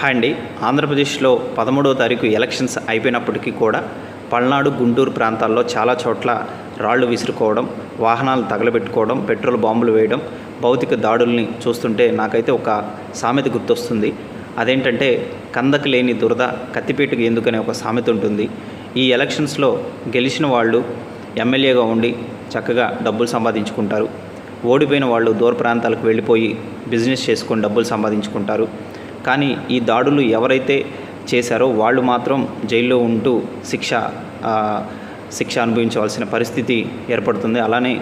Hi అండి. ఆంధ్రప్రదేశ్లో పదమూడవ తారీఖు ఎలక్షన్స్ అయిపోయినప్పటికీ కూడా పల్నాడు గుంటూరు ప్రాంతాల్లో చాలా చోట్ల రాళ్ళు విసురుకోవడం వాహనాలు తగలబెట్టుకోవడం పెట్రోల్ బాంబులు వేయడం భౌతిక దాడుల్ని చూస్తుంటే నాకైతే ఒక సామెత గుర్తొస్తుంది. అదేంటంటే కందకు లేని దురద కత్తిపేటకు ఎందుకనే ఒక సామెత ఉంటుంది. ఈ ఎలక్షన్స్లో గెలిచిన వాళ్ళు ఎమ్మెల్యేగా ఉండి చక్కగా డబ్బులు సంపాదించుకుంటారు. ఓడిపోయిన వాళ్ళు దూర ప్రాంతాలకు వెళ్ళిపోయి బిజినెస్ చేసుకొని డబ్బులు సంపాదించుకుంటారు. కానీ ఈ దాడులు ఎవరైతే చేశారో వాళ్ళు మాత్రం జైల్లో ఉంటూ శిక్ష శిక్ష అనుభవించవలసిన పరిస్థితి ఏర్పడుతుంది. అలానే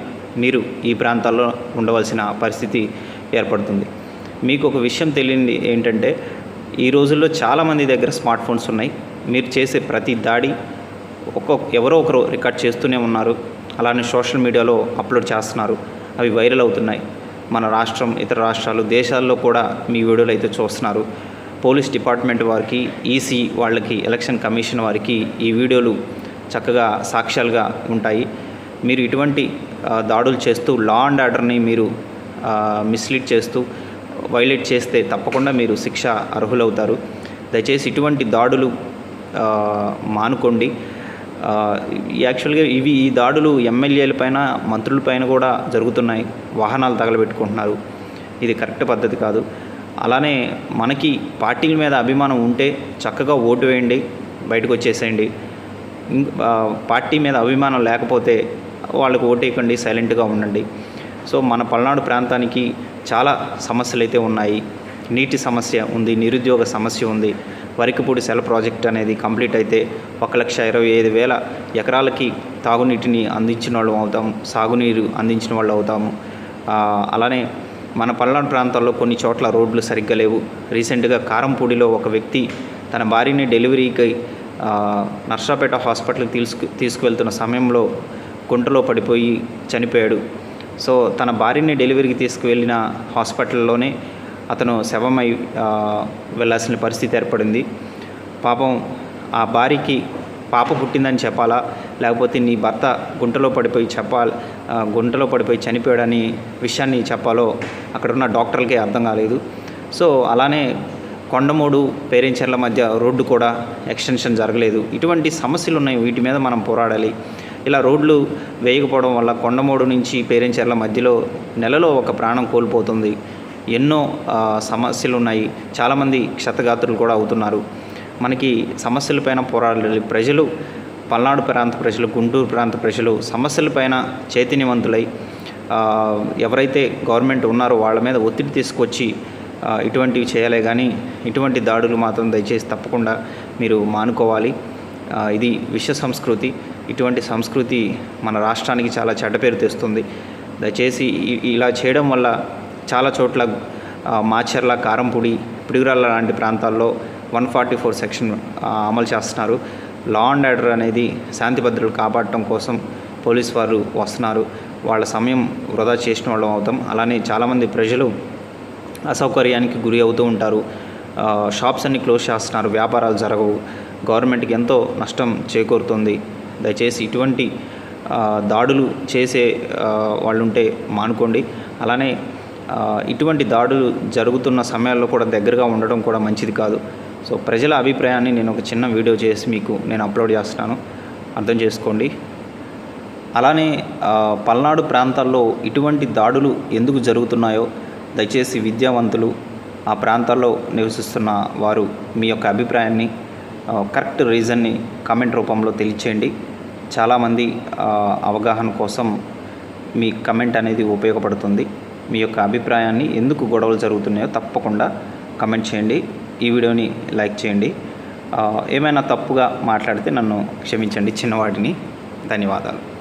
మీరు ఈ ప్రాంతాల్లో ఉండవలసిన పరిస్థితి ఏర్పడుతుంది. మీకు ఒక విషయం తెలియంది ఏంటంటే ఈ రోజుల్లో చాలామంది దగ్గర స్మార్ట్ ఫోన్స్ ఉన్నాయి. మీరు చేసే ప్రతి దాడి ఒక్కొక్క ఎవరో ఒకరు రికార్డ్ చేస్తూనే ఉన్నారు. అలానే సోషల్ మీడియాలో అప్లోడ్ చేస్తున్నారు. అవి వైరల్ అవుతున్నాయి. మన రాష్ట్రం ఇతర రాష్ట్రాలు దేశాల్లో కూడా మీ వీడియోలు అయితే చూస్తున్నారు. పోలీస్ డిపార్ట్మెంట్ వారికి ఈసీ వాళ్ళకి ఎలక్షన్ కమిషన్ వారికి ఈ వీడియోలు చక్కగా సాక్ష్యాలుగా ఉంటాయి. మీరు ఇటువంటి దాడులు చేస్తూ లా అండ్ ఆర్డర్ని మీరు మిస్లీడ్ చేస్తూ వైలేట్ చేస్తే తప్పకుండా మీరు శిక్ష అర్హులవుతారు. దయచేసి ఇటువంటి దాడులు మానుకోండి. యాక్చువల్గా ఇవి ఈ దాడులు ఎమ్మెల్యేల పైన మంత్రుల పైన కూడా జరుగుతున్నాయి. వాహనాలు తగలబెట్టుకుంటున్నారు. ఇది కరెక్ట్ పద్ధతి కాదు. అలానే మనకి పార్టీల మీద అభిమానం ఉంటే చక్కగా ఓటు వేయండి బయటకు వచ్చేసేయండి. పార్టీ మీద అభిమానం లేకపోతే వాళ్ళకు ఓటేయకండి సైలెంట్గా ఉండండి. సో మన పల్నాడు ప్రాంతానికి చాలా సమస్యలు అయితే ఉన్నాయి. నీటి సమస్య ఉంది నిరుద్యోగ సమస్య ఉంది. వరికపూడి సెల ప్రాజెక్ట్ అనేది కంప్లీట్ అయితే ఒక లక్ష ఇరవై ఐదు వేల ఎకరాలకి తాగునీటిని అందించిన వాళ్ళు అవుతాం సాగునీరు అందించిన వాళ్ళు అవుతాము అలానే మన పల్నాడు ప్రాంతాల్లో కొన్ని చోట్ల రోడ్లు సరిగ్గా లేవు. రీసెంట్గా కారంపూడిలో ఒక వ్యక్తి తన భార్యని డెలివరీకి నర్సాపేట హాస్పిటల్కి తీసుకు తీసుకువెళ్తున్న సమయంలో గుంటలో పడిపోయి చనిపోయాడు. సో తన భార్యని డెలివరీకి తీసుకువెళ్ళిన హాస్పిటల్లోనే అతను శవమై వెళ్ళాల్సిన పరిస్థితి ఏర్పడింది. పాపం ఆ భార్యకి పాప పుట్టిందని చెప్పాలా? లేకపోతే నీ భర్త గుంటలో పడిపోయి చెప్పాలి గుంటలో పడిపోయి చనిపోయాడని విషయాన్ని చెప్పాలో అక్కడున్న డాక్టర్లకి అర్థం కాలేదు. సో అలానే కొండమూడు పేరెంచర్ల మధ్య రోడ్డు కూడా ఎక్స్టెన్షన్ జరగలేదు. ఇటువంటి సమస్యలు ఉన్నాయి. వీటి మీద మనం పోరాడాలి. ఇలా రోడ్లు వేయకపోవడం వల్ల కొండమూడు నుంచి పేరెంచర్ల మధ్యలో నెలలో ఒక ప్రాణం కోల్పోతుంది. ఎన్నో సమస్యలు ఉన్నాయి చాలామంది క్షతగాత్రులు కూడా అవుతున్నారు. మనకి సమస్యలపైన పోరాడాలి ప్రజలు పల్నాడు ప్రాంత ప్రజలు గుంటూరు ప్రాంత ప్రజలు సమస్యలపైన చైతన్యవంతులై ఎవరైతే గవర్నమెంట్ ఉన్నారో వాళ్ళ మీద ఒత్తిడి తీసుకొచ్చి ఇటువంటివి చేయాలి కానీ ఇటువంటి దాడులు మాత్రం దయచేసి తప్పకుండా మీరు మానుకోవాలి. ఇది విశ్వ సంస్కృతి. ఇటువంటి సంస్కృతి మన రాష్ట్రానికి చాలా చెడ్డ పేరు తెస్తుంది. దయచేసి ఇలా చేయడం వల్ల చాలా చోట్ల మాచర్ల కారంపూడి పిడుగురాళ్ళ లాంటి ప్రాంతాల్లో వన్ ఫార్టీ ఫోర్ సెక్షన్ అమలు చేస్తున్నారు. లా అండ్ ఆర్డర్ అనేది శాంతి భద్రతలు కాపాడటం కోసం పోలీస్ వారు వస్తున్నారు. వాళ్ళ సమయం వృధా చేసిన వాళ్ళం అవుతాం. అలానే చాలామంది ప్రజలు అసౌకర్యానికి గురి అవుతూ ఉంటారు. షాప్స్ అన్ని క్లోజ్ చేస్తున్నారు. వ్యాపారాలు జరగవు. గవర్నమెంట్కి ఎంతో నష్టం చేకూరుతుంది. దయచేసి ఇటువంటి దాడులు చేసే వాళ్ళుంటే మానుకోండి. అలానే ఇటువంటి దాడులు జరుగుతున్న సమయాల్లో కూడా దగ్గరగా ఉండడం కూడా మంచిది కాదు. సో ప్రజల అభిప్రాయాన్ని నేను ఒక చిన్న వీడియో చేసి మీకు నేను అప్లోడ్ చేస్తున్నాను. అర్థం చేసుకోండి. అలానే పల్నాడు ప్రాంతాల్లో ఇటువంటి దాడులు ఎందుకు జరుగుతున్నాయో దయచేసి విద్యావంతులు ఆ ప్రాంతాల్లో నివసిస్తున్న వారు మీ యొక్క అభిప్రాయాన్ని కరెక్ట్ రీజన్ని కామెంట్ రూపంలో తెలియచేయండి. చాలామంది అవగాహన కోసం మీ కమెంట్ అనేది ఉపయోగపడుతుంది. మీ యొక్క అభిప్రాయాన్ని ఎందుకు గొడవలు జరుగుతున్నాయో తప్పకుండా కమెంట్ చేయండి. ఈ వీడియోని లైక్ చేయండి. ఏమైనా తప్పుగా మాట్లాడితే నన్ను క్షమించండి. చిన్నవాటిని. ధన్యవాదాలు.